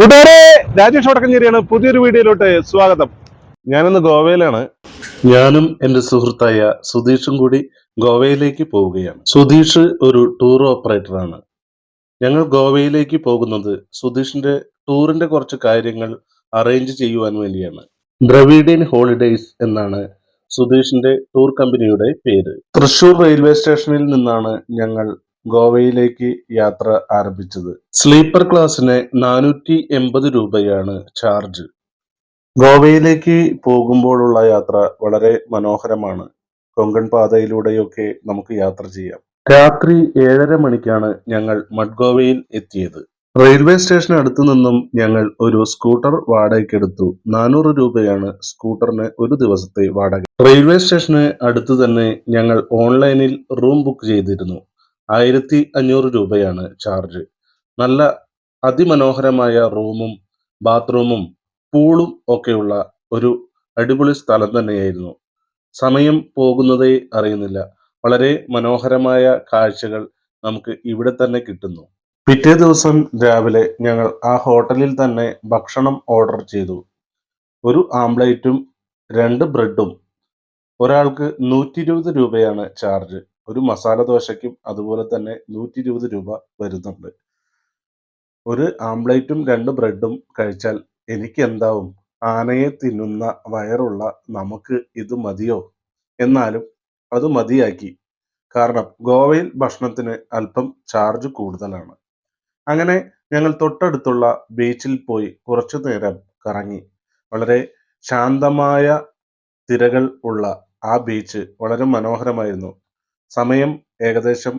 കൂട്ടുകാരെ രാജേഷ് വടക്കഞ്ചേരിയാണ് പുതിയൊരു വീഡിയോയിലോട്ട് സ്വാഗതം. ഞാനിന്ന് ഗോവയിലാണ്. ഞാനും എന്റെ സുഹൃത്തായ സുധീഷും കൂടി ഗോവയിലേക്ക് പോവുകയാണ്. സുധീഷ് ഒരു ടൂർ ഓപ്പറേറ്ററാണ്. ഞങ്ങൾ ഗോവയിലേക്ക് പോകുന്നത് സുധീഷിന്റെ ടൂറിന്റെ കുറച്ച് കാര്യങ്ങൾ അറേഞ്ച് ചെയ്യുവാൻ വേണ്ടിയാണ്. ദ്രവീഡിയൻ ഹോളിഡേയ്സ് എന്നാണ് സുധീഷിന്റെ ടൂർ കമ്പനിയുടെ പേര്. തൃശൂർ റെയിൽവേ സ്റ്റേഷനിൽ നിന്നാണ് ഞങ്ങൾ ഗോവയിലേക്ക് യാത്ര ആരംഭിച്ചത്. സ്ലീപ്പർ ക്ലാസ്സിന് നാനൂറ്റി എൺപത് രൂപയാണ് ചാർജ്. ഗോവയിലേക്ക് പോകുമ്പോഴുള്ള യാത്ര വളരെ മനോഹരമാണ്. കൊങ്കൺ പാതയിലൂടെയൊക്കെ നമുക്ക് യാത്ര ചെയ്യാം. രാത്രി ഏഴര മണിക്കാണ് ഞങ്ങൾ മഡ്ഗോവയിൽ എത്തിയത്. റെയിൽവേ സ്റ്റേഷൻ അടുത്തു നിന്നും ഞങ്ങൾ ഒരു സ്കൂട്ടർ വാടകയ്ക്കെടുത്തു. നാനൂറ് രൂപയാണ് സ്കൂട്ടറിന് ഒരു ദിവസത്തെ വാടക. റെയിൽവേ സ്റ്റേഷന് അടുത്തു തന്നെ ഞങ്ങൾ ഓൺലൈനിൽ റൂം ബുക്ക് ചെയ്തിരുന്നു. ആയിരത്തി അഞ്ഞൂറ് രൂപയാണ് ചാർജ് നല്ല അതിമനോഹരമായ റൂമും ബാത്റൂമും പൂളും ഒക്കെയുള്ള ഒരു അടിപൊളി സ്ഥലം തന്നെയായിരുന്നു. സമയം പോകുന്നതേ അറിയുന്നില്ല. വളരെ മനോഹരമായ കാഴ്ചകൾ നമുക്ക് ഇവിടെ തന്നെ കിട്ടുന്നു. പിറ്റേ ദിവസം രാവിലെ ഞങ്ങൾ ആ ഹോട്ടലിൽ തന്നെ ഭക്ഷണം ഓർഡർ ചെയ്തു. ഒരു ആംപ്ലേറ്റും രണ്ട് ബ്രെഡും ഒരാൾക്ക് നൂറ്റി രൂപയാണ് ചാർജ് ഒരു മസാല ദോശയ്ക്കും അതുപോലെ തന്നെ നൂറ്റി ഇരുപത് രൂപ വരുന്നുണ്ട്. ഒരു ആംപ്ലേറ്റും രണ്ട് ബ്രെഡും കഴിച്ചാൽ എനിക്ക് എന്താവും ആനയെ തിന്നുന്ന വയറുള്ള നമുക്ക് ഇത് മതിയോ? എന്നാലും അത് മതിയാക്കി. കാരണം ഗോവയിൽ ഭക്ഷണത്തിന് അല്പം ചാർജ് കൂടുതലാണ്. അങ്ങനെ ഞങ്ങൾ തൊട്ടടുത്തുള്ള ബീച്ചിൽ പോയി കുറച്ചു നേരം കറങ്ങി. വളരെ ശാന്തമായ തിരകൾ ഉള്ള ആ ബീച്ച് വളരെ മനോഹരമായിരുന്നു. സമയം ഏകദേശം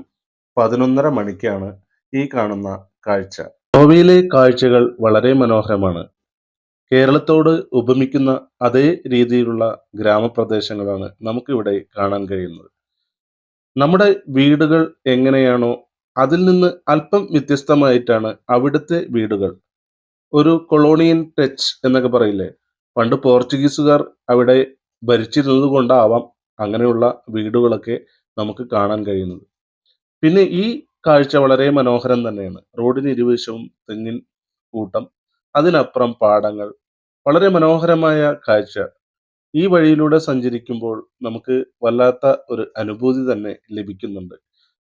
പതിനൊന്നര മണിക്കാണ് ഈ കാണുന്ന കാഴ്ച. ഗോവയിലെ കാഴ്ചകൾ വളരെ മനോഹരമാണ്. കേരളത്തോട് ഉപമിക്കുന്ന അതേ രീതിയിലുള്ള ഗ്രാമപ്രദേശങ്ങളാണ് നമുക്കിവിടെ കാണാൻ കഴിയുന്നത്. നമ്മുടെ വീടുകൾ എങ്ങനെയാണോ അതിൽ നിന്ന് അല്പം വ്യത്യസ്തമായിട്ടാണ് അവിടുത്തെ വീടുകൾ. ഒരു കൊളോണിയൻ ടച്ച് എന്നൊക്കെ പറയില്ലേ? പണ്ട് പോർച്ചുഗീസുകാർ അവിടെ ഭരിച്ചിരുന്നത് കൊണ്ടാവാം അങ്ങനെയുള്ള വീടുകളൊക്കെ നമുക്ക് കാണാൻ കഴിയുന്നത്. പിന്നെ ഈ കാഴ്ച വളരെ മനോഹരം തന്നെയാണ്. റോഡിന് ഇരുവശവും തെങ്ങിൻ കൂട്ടം. അതിനപ്പുറം പാടങ്ങൾ. വളരെ മനോഹരമായ കാഴ്ച. ഈ വഴിയിലൂടെ സഞ്ചരിക്കുമ്പോൾ നമുക്ക് വല്ലാത്ത ഒരു അനുഭൂതി തന്നെ ലഭിക്കുന്നുണ്ട്.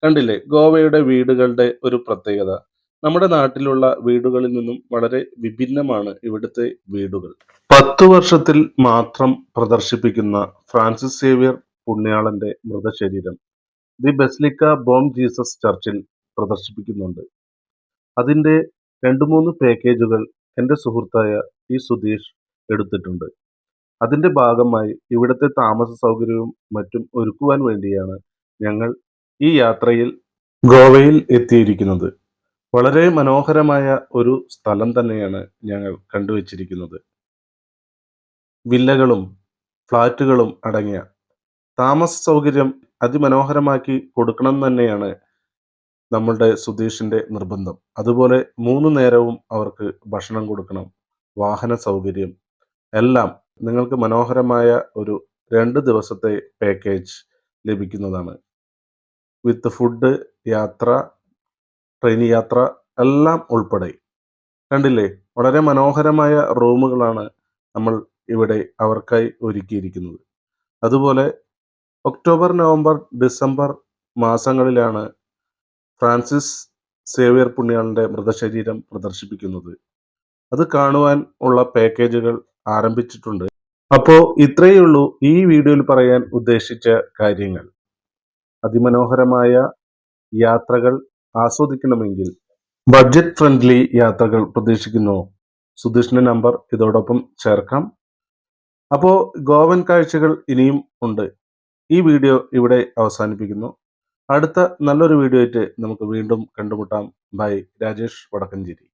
കണ്ടില്ലേ? ഗോവയുടെ വീടുകളുടെ ഒരു പ്രത്യേകത. നമ്മുടെ നാട്ടിലുള്ള വീടുകളിൽ നിന്നും വളരെ വിഭിന്നമാണ് ഇവിടുത്തെ വീടുകൾ. പത്തു വർഷത്തിൽ മാത്രം പ്രദർശിപ്പിക്കുന്ന ഫ്രാൻസിസ് സേവിയർ പുണ്യാളന്റെ മൃതശരീരം. ദി ബെസ്ലിക്ക ബോം ജീസസ് ചർച്ചിൽ പ്രദർശിപ്പിക്കുന്നുണ്ട്. അതിന്റെ രണ്ട് മൂന്ന് പാക്കേജുകൾ എന്റെ സുഹൃത്തായ ഈ സുധീഷ് എടുത്തിട്ടുണ്ട്. അതിന്റെ ഭാഗമായി ഇവിടുത്തെ താമസ സൗകര്യവും മറ്റും ഒരുക്കുവാൻ വേണ്ടിയാണ് ഞങ്ങൾ ഈ യാത്രയിൽ ഗോവയിൽ എത്തിയിരിക്കുന്നത്. വളരെ മനോഹരമായ ഒരു സ്ഥലം തന്നെയാണ് ഞങ്ങൾ കണ്ടുവച്ചിരിക്കുന്നത്. വില്ലകളും ഫ്ലാറ്റുകളും അടങ്ങിയ താമസ സൗകര്യം അതിമനോഹരമാക്കി കൊടുക്കണം തന്നെയാണ് നമ്മളുടെ സുധീഷിന്റെ നിർബന്ധം. അതുപോലെ മൂന്ന് നേരവും അവർക്ക് ഭക്ഷണം കൊടുക്കണം വാഹന സൗകര്യം എല്ലാം നിങ്ങൾക്ക് മനോഹരമായ ഒരു രണ്ട് ദിവസത്തെ പാക്കേജ് ലഭിക്കുന്നതാണ്. വിത്ത് ഫുഡ് യാത്ര ട്രെയിൻ യാത്ര എല്ലാം ഉൾപ്പെടെ. കണ്ടില്ലേ? വളരെ മനോഹരമായ റൂമുകളാണ് നമ്മൾ ഇവിടെ അവർക്കായി ഒരുക്കിയിരിക്കുന്നത്. അതുപോലെ ഒക്ടോബർ നവംബർ ഡിസംബർ മാസങ്ങളിലാണ് ഫ്രാൻസിസ് സേവിയർ പുണ്യാളന്റെ മൃതശരീരം പ്രദർശിപ്പിക്കുന്നത്. അത് കാണുവാൻ ഉള്ള പാക്കേജുകൾ ആരംഭിച്ചിട്ടുണ്ട്. അപ്പോൾ ഇത്രയേ ഉള്ളൂ ഈ വീഡിയോയിൽ പറയാൻ ഉദ്ദേശിച്ച കാര്യങ്ങൾ. അതിമനോഹരമായ യാത്രകൾ ആസ്വദിക്കണമെങ്കിൽ ബഡ്ജറ്റ് ഫ്രണ്ട്ലി യാത്രകൾ പ്രതീക്ഷിക്കുന്നു. സുധീഷിന്റെ നമ്പർ ഇതോടൊപ്പം ചേർക്കാം. അപ്പോൾ ഗോവൻ കാഴ്ചകൾ ഇനിയും ഉണ്ട്. ഈ വീഡിയോ ഇവിടെ അവസാനിപ്പിക്കുന്നു. അടുത്ത നല്ലൊരു വീഡിയോ ആയിട്ട് നമുക്ക് വീണ്ടും കണ്ടുമുട്ടാം. ബൈ രാജേഷ് വടക്കഞ്ചേരി.